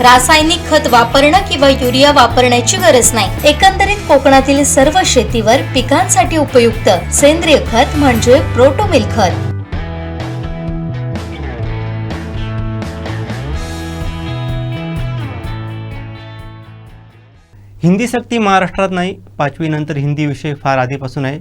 रासायनिक खत वापरणं किंवा युरिया वापरण्याची गरज नाही. एकंदरीत कोकणातील सर्व शेतीवर पिकांसाठी उपयुक्त सेंद्रिय खत म्हणजे प्रोटोमिल खत. हिंदी सक्ती महाराष्ट्रात नाही पाचवीनंतर हिंदी विषय फार आधीपासून आहे.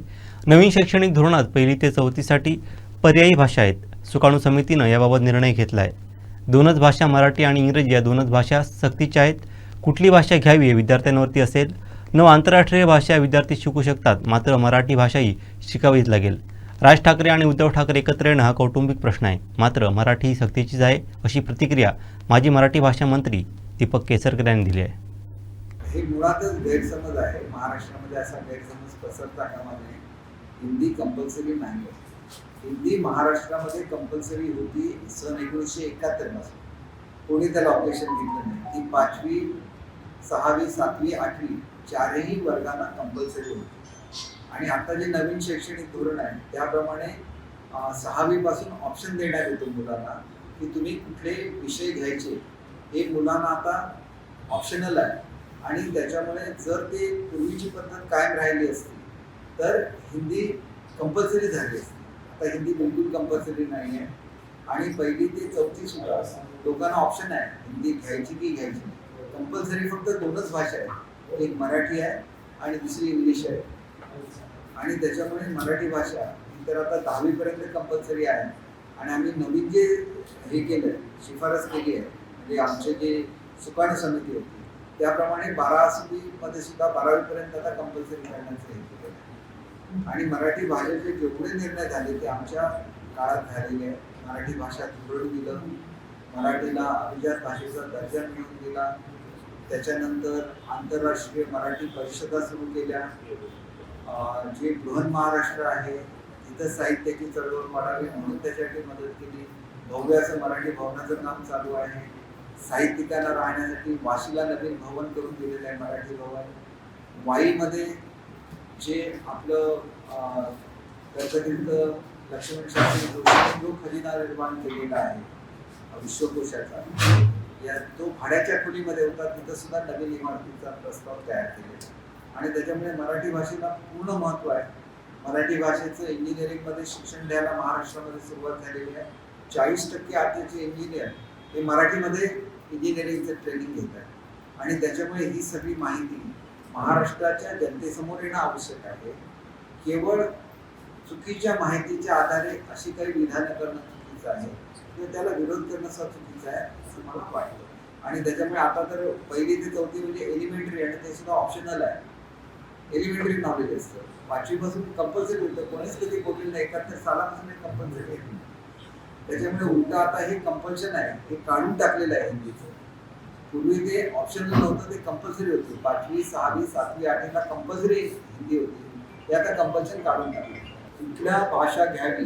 नवीन शैक्षणिक धोरणात पहिली ते चौथीसाठी पर्यायी भाषा आहेत. सुकाणू समितीनं याबाबत निर्णय घेतला आहे दोनच भाषा मराठी आणि इंग्रजी या दोनच भाषा सक्तीच्या आहेत. कुठली भाषा घ्यावी हे विद्यार्थ्यांवरती असेल. नव आंतरराष्ट्रीय भाषा विद्यार्थी शिकू शकतात मात्र मराठी भाषाही शिकावीच लागेल. राज ठाकरे आणि उद्धव ठाकरे एकत्र येणं हा कौटुंबिक प्रश्न आहे. मात्र मराठी ही सक्तीचीच आहे अशी प्रतिक्रिया माजी मराठी भाषा मंत्री दीपक केसरकर यांनी दिली आहे. हे मुळातच गैरसमज आहे. महाराष्ट्रामध्ये असा गैरसमज पसरता कामा नये. हिंदी कंपल्सरी नाही आहे हिंदी महाराष्ट्रामध्ये कंपल्सरी होती सन एकोणीसशे एकाहत्तरपासून कोणी त्याला ऑब्जेक्शन घेतलं नाही. ती पाचवी सहावी सातवी आठवी चारही वर्गांना कंपल्सरी होती. आणि आता जे नवीन शैक्षणिक धोरण आहे त्याप्रमाणे सहावीपासून ऑप्शन देण्यात येतो मुलांना की तुम्ही कुठले विषय घ्यायचे. हे मुलांना आता ऑप्शनल आहे. आणि त्याच्यामुळे जर ते पूर्वीची पद्धत कायम राहिली असती तर हिंदी कंपल्सरी झाली असती. आता हिंदी बिलकुल कंपल्सरी नाही आहे आणि पहिली ते चौथी सुद्धा लोकांना ऑप्शन आहे. हिंदी घ्यायची की घ्यायची नाही. कंपल्सरी फक्त दोनच भाषा आहे एक मराठी आहे आणि दुसरी इंग्लिश आहे. आणि त्याच्यामुळे मराठी भाषा ही तर आता दहावीपर्यंत कंपल्सरी आहे. आणि आम्ही नवीन जे हे केलं शिफारस केली आहे म्हणजे आमचे जे सुकाणू समिती होती त्याप्रमाणे बारा बारावीमध्ये सुद्धा बारावीपर्यंत आता कंपल्सरी करण्याचं हे केलं आणि मराठी भाषेचे जेवढे निर्णय झाले ते आमच्या काळात झालेले आहेत. मराठी भाषा धोरण दिलं मराठीला अभिजात भाषेचा दर्जा मिळवून दिला त्याच्यानंतर आंतरराष्ट्रीय मराठी परिषदा सुरू केल्या. जे बृहन महाराष्ट्र आहे तिथं साहित्याची चळवळ वाढावी म्हणून त्याच्यासाठी मदत केली. भव्य असं मराठी भवनाचं काम चालू आहे. साहित्यिकाला राहण्यासाठी वाशीला नवीन भवन करून दिलेलं आहे मराठी भवन. वाईमध्ये जे आपलं अं, लक्ष्मण शास्त्री जो खजिना निर्माण केलेला आहे विश्वकोशाचा या तो भाड्याच्या खोलीमध्ये होता तिथं सुद्धा नवीन इमारतीचा प्रस्ताव तयार केलेला आणि त्याच्यामुळे मराठी भाषेला पूर्ण महत्त्व आहे. मराठी भाषेचं इंजिनिअरिंगमध्ये शिक्षण द्यायला महाराष्ट्रामध्ये सुरुवात झालेली आहे. चाळीस टक्के आताचे इंजिनियर हे मराठीमध्ये इंजिनिअरिंगचं ट्रेनिंग घेत आहेत. आणि त्याच्यामुळे ही सगळी माहिती महाराष्ट्राच्या जनतेसमोर येणं आवश्यक आहे. केवळ चुकीच्या माहितीच्या आधारे अशी काही विधानं करणं चुकीचं आहे. किंवा त्याला विरोध करणं सुद्धा चुकीचं आहे असं मला वाटतं. आणि त्याच्यामुळे आता तर पहिली ते चौथी म्हणजे एलिमेंटरी आणि ते सुद्धा ऑप्शनल आहे. एलिमेंटरी नॉलेज असतं. पाचवीपासून कंपल्सरी होतं. कोणीच कधी बोललेलं नाही. एकाहत्तर सालापासून कंपल्सरी आहे. त्याच्यामुळे उलटा आता हे कंपल्शन आहे. हे काढून टाकलेलं आहे हिंदीचं. पूर्वी ते ऑप्शनल नव्हतं ते कंपल्सरी होते. पाचवी सहावी सातवी आठवीला कंपल्सरी हिंदी होती. ते आता कंपल्शन काढून टाकले. कुठल्या भाषा घ्यावी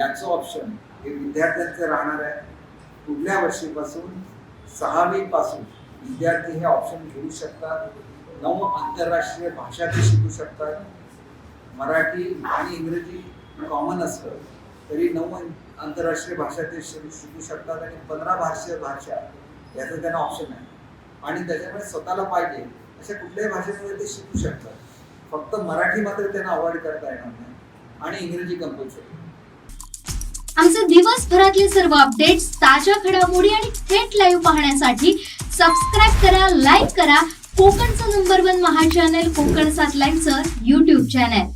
याचं ऑप्शन हे विद्यार्थ्यांचं राहणार आहे. पुढल्या वर्षीपासून? सहावीपासून. विद्यार्थी हे ऑप्शन घेऊ शकतात. नऊ आंतरराष्ट्रीय भाषा ते शिकू शकतात. मराठी आणि इंग्रजी कॉमन असलं तरी नऊ आंतरराष्ट्रीय भाषा ते शिकू शिकू शकतात आणि पंधरा भाषीय भाषा याचं त्यांना ऑप्शन आहे आणि त्याच्यामुळे स्वतःला पाहिजे अशा कुठल्याही भाषेमध्ये ते शिकू शकतात. फक्त मराठी मात्र त्यांना अवॉइड करता येणार नाही. आणि इंग्रजी कंपल्सरी आमचे दिवसभरातले सर्व अपडेट्स ताज्या घडामोडी आणि थेट लाईव्ह पाहण्यासाठी सबस्क्राईब करा लाईक करा. कोकणचं नंबर वन महा चॅनल कोकण सात लाईनचं युट्यूब चॅनल